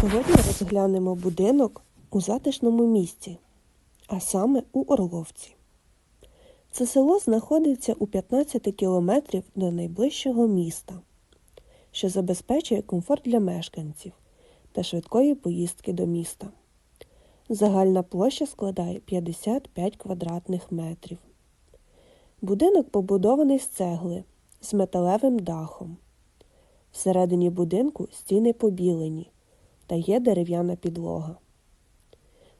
Сьогодні розглянемо будинок у затишному місці, а саме у Орловці. Це село знаходиться у 15 кілометрів до найближчого міста, що забезпечує комфорт для мешканців та швидкої поїздки до міста. Загальна площа складає 55 квадратних метрів. Будинок побудований з цегли з металевим дахом. Всередині будинку стіни побілені та є дерев'яна підлога.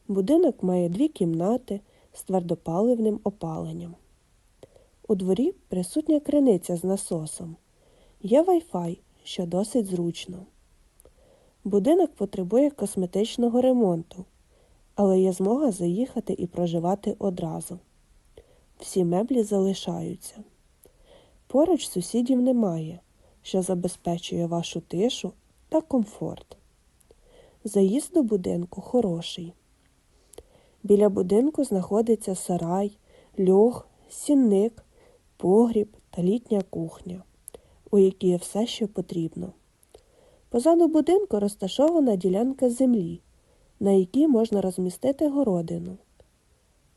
Будинок має дві кімнати з твердопаливним опаленням. У дворі присутня криниця з насосом. Є Wi-Fi, що досить зручно. Будинок потребує косметичного ремонту, але є змога заїхати і проживати одразу. Всі меблі залишаються. Поруч сусідів немає, що забезпечує вашу тишу та комфорт. Заїзд до будинку хороший. Біля будинку знаходиться сарай, льох, сінник, погріб та літня кухня, у якій є все, що потрібно. Позаду будинку розташована ділянка землі, на якій можна розмістити городину.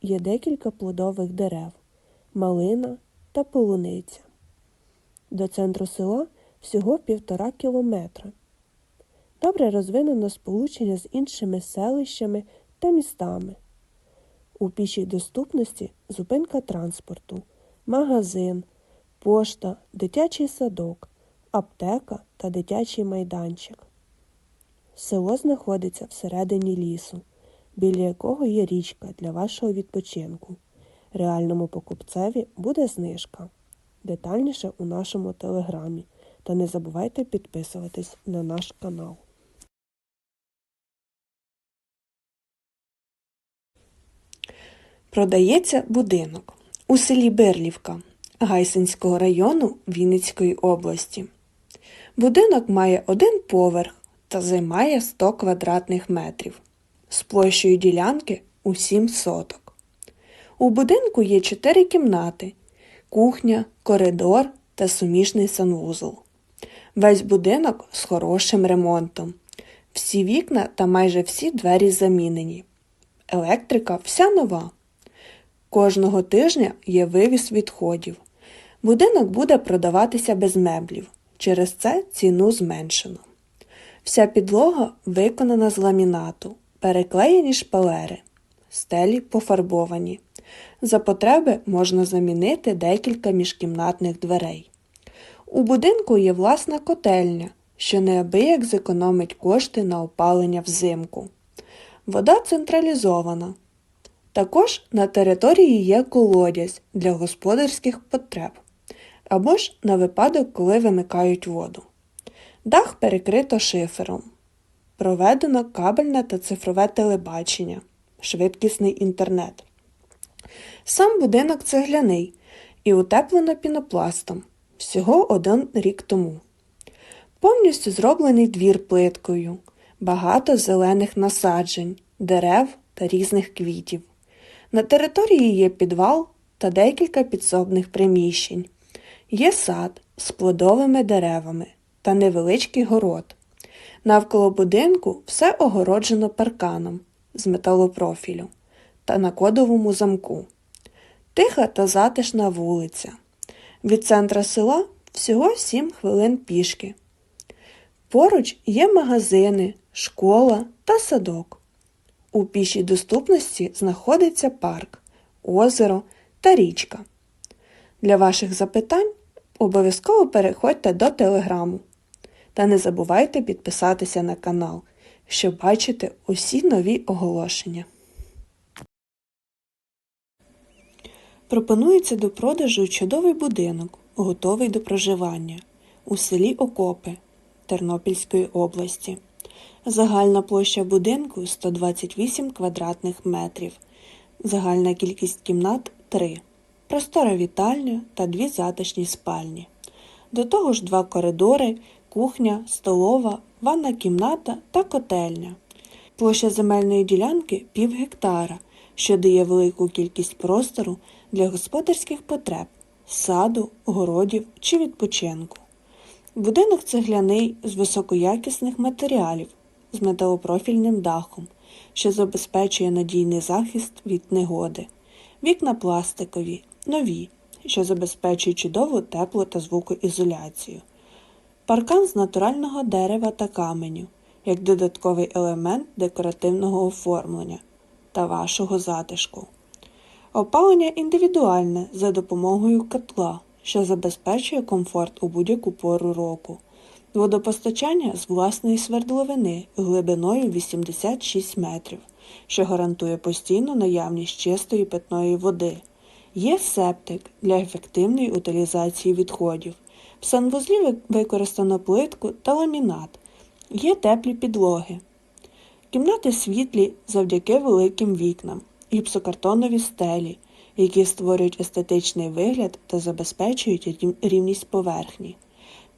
Є декілька плодових дерев, малина та полуниця. До центру села всього півтора кілометра. Добре розвинено сполучення з іншими селищами та містами. У пішій доступності зупинка транспорту, магазин, пошта, дитячий садок, аптека та дитячий майданчик. Село знаходиться всередині лісу, біля якого є річка для вашого відпочинку. Реальному покупцеві буде знижка. Детальніше у нашому телеграмі. Та не забувайте підписуватись на наш канал. Продається будинок у селі Берлівка Гайсинського району Вінницької області. Будинок має один поверх та займає 100 квадратних метрів з площею ділянки у 7 соток. У будинку є 4 кімнати, кухня, коридор та суміжний санвузол. Весь будинок з хорошим ремонтом. Всі вікна та майже всі двері замінені. Електрика вся нова. Кожного тижня є вивіз відходів. Будинок буде продаватися без меблів. Через це ціну зменшено. Вся підлога виконана з ламінату, переклеєні шпалери, стелі пофарбовані. За потреби можна замінити декілька міжкімнатних дверей. У будинку є власна котельня, що неабияк зекономить кошти на опалення взимку. Вода централізована. Також на території є колодязь для господарських потреб або ж на випадок, коли вимикають воду. Дах перекрито шифером. Проведено кабельне та цифрове телебачення, швидкісний інтернет. Сам будинок цегляний і утеплено пінопластом всього один рік тому. Повністю зроблений двір плиткою, багато зелених насаджень, дерев та різних квітів. На території є підвал та декілька підсобних приміщень. Є сад з плодовими деревами та невеличкий город. Навколо будинку все огороджено парканом з металопрофілю та на кодовому замку. Тиха та затишна вулиця. Від центра села всього 7 хвилин пішки. Поруч є магазини, школа та садок. У пішій доступності знаходиться парк, озеро та річка. Для ваших запитань обов'язково переходьте до телеграму. Та не забувайте підписатися на канал, щоб бачити усі нові оголошення. Пропонується до продажу чудовий будинок, готовий до проживання у селі Окопи Тернопільської області. Загальна площа будинку 128 квадратних метрів. Загальна кількість кімнат 3. Простора вітальня та дві затишні спальні. До того ж два коридори, кухня, столова, ванна кімната та котельня. Площа земельної ділянки пів гектара, що дає велику кількість простору для господарських потреб, саду, городів чи відпочинку. Будинок цегляний з високоякісних матеріалів з металопрофільним дахом, що забезпечує надійний захист від негоди. Вікна пластикові, нові, що забезпечують чудову тепло та звукоізоляцію. Паркан з натурального дерева та каменю, як додатковий елемент декоративного оформлення та вашого затишку. Опалення індивідуальне за допомогою котла, що забезпечує комфорт у будь-яку пору року. Водопостачання з власної свердловини глибиною 86 метрів, що гарантує постійну наявність чистої питної води. Є септик для ефективної утилізації відходів. В санвузлі використано плитку та ламінат. Є теплі підлоги. Кімнати світлі завдяки великим вікнам, гіпсокартонові стелі, які створюють естетичний вигляд та забезпечують рівність поверхні.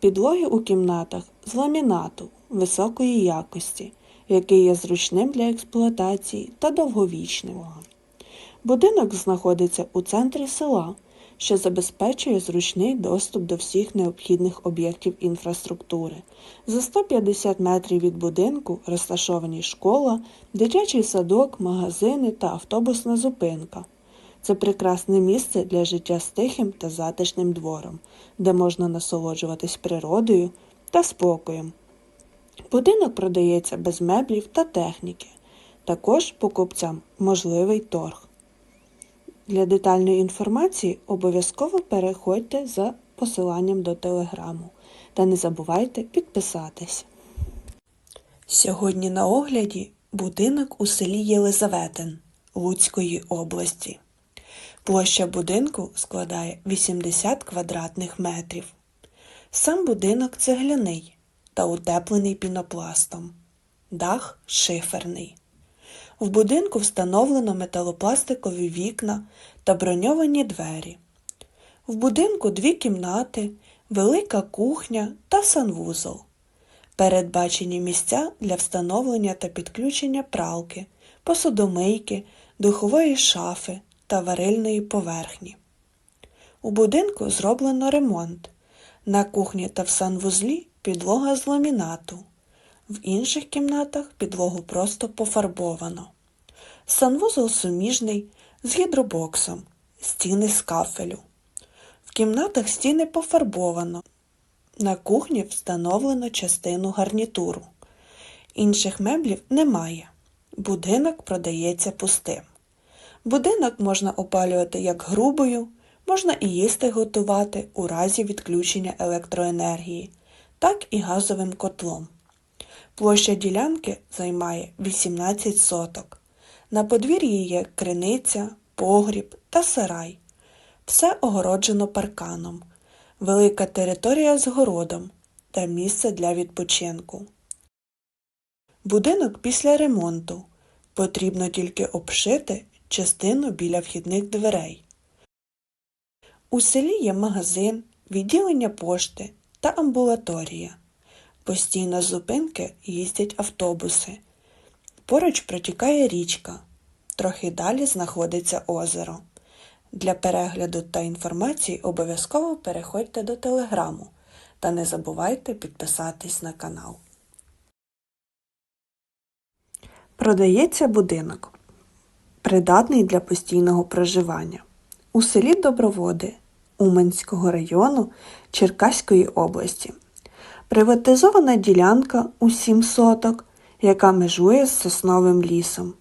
Підлоги у кімнатах з ламінату високої якості, який є зручним для експлуатації та довговічним. Будинок знаходиться у центрі села, що забезпечує зручний доступ до всіх необхідних об'єктів інфраструктури. За 150 метрів від будинку розташовані школа, дитячий садок, магазини та автобусна зупинка. Це прекрасне місце для життя з тихим та затишним двором, де можна насолоджуватись природою та спокоєм. Будинок продається без меблів та техніки. Також покупцям можливий торг. Для детальної інформації обов'язково переходьте за посиланням до телеграму та не забувайте підписатись. Сьогодні на огляді будинок у селі Єлизаветин Луцької області. Площа будинку складає 80 квадратних метрів. Сам будинок цегляний та утеплений пінопластом. Дах шиферний. В будинку встановлено металопластикові вікна та броньовані двері. В будинку дві кімнати, велика кухня та санвузол. Передбачені місця для встановлення та підключення пралки, посудомийки, духової шафи та варильної поверхні. У будинку зроблено ремонт. На кухні та в санвузлі підлога з ламінату. В інших кімнатах підлогу просто пофарбовано. Санвузол суміжний з гідробоксом, стіни з кафелю. В кімнатах стіни пофарбовано. На кухні встановлено частину гарнітуру. Інших меблів немає. Будинок продається пустим. Будинок можна опалювати як грубою, можна і їсти готувати у разі відключення електроенергії, так і газовим котлом. Площа ділянки займає 18 соток. На подвір'ї є криниця, погріб та сарай. Все огороджено парканом, велика територія з городом та місце для відпочинку. Будинок після ремонту. Потрібно тільки обшити частину біля вхідних дверей. У селі є магазин, відділення пошти та амбулаторія. Постійно з зупинки їздять автобуси. Поруч протікає річка. Трохи далі знаходиться озеро. Для перегляду та інформації обов'язково переходьте до телеграму та не забувайте підписатись на канал. Продається будинок. Придатний для постійного проживання. У селі Доброводи Уманського району Черкаської області. Приватизована ділянка у 7 соток, яка межує з сосновим лісом.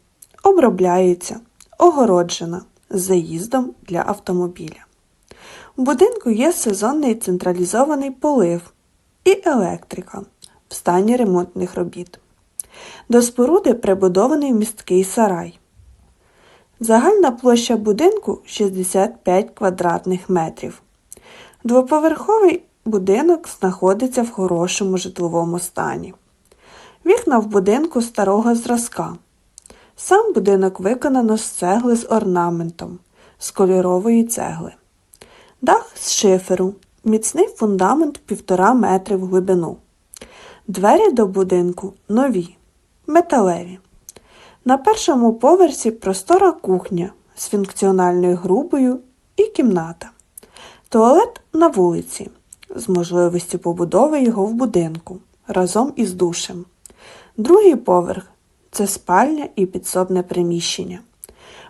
Обробляється, огороджена заїздом для автомобіля. У будинку є сезонний централізований полив і електрика в стані ремонтних робіт. До споруди прибудований місткий сарай. Загальна площа будинку 65 квадратних метрів. Двоповерховий будинок знаходиться в хорошому житловому стані. Вікна в будинку старого зразка. Сам будинок виконано з цегли з орнаментом, з кольорової цегли. Дах з шиферу, міцний фундамент 1,5 метри в глибину. Двері до будинку нові, металеві. На першому поверсі простора кухня з функціональною грубою і кімната. Туалет на вулиці з можливістю побудови його в будинку разом із душем. Другий поверх це спальня і підсобне приміщення.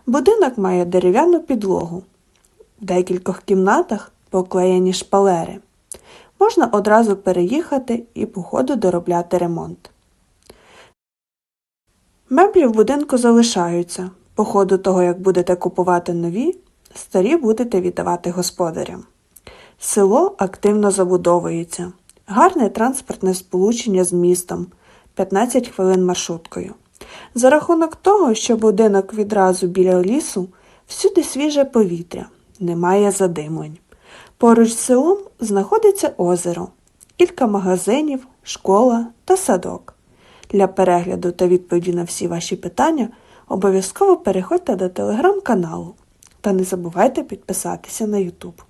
Будинок має дерев'яну підлогу. В декількох кімнатах поклеєні шпалери. Можна одразу переїхати і по ходу доробляти ремонт. Меблі в будинку залишаються. По ходу того, як будете купувати нові, старі будете віддавати господарям. Село активно забудовується. Гарне транспортне сполучення з містом 15 хвилин маршруткою. За рахунок того, що будинок відразу біля лісу, всюди свіже повітря, немає задимлень. Поруч з селом знаходиться озеро, кілька магазинів, школа та садок. Для перегляду та відповіді на всі ваші питання обов'язково переходьте до телеграм-каналу та не забувайте підписатися на YouTube.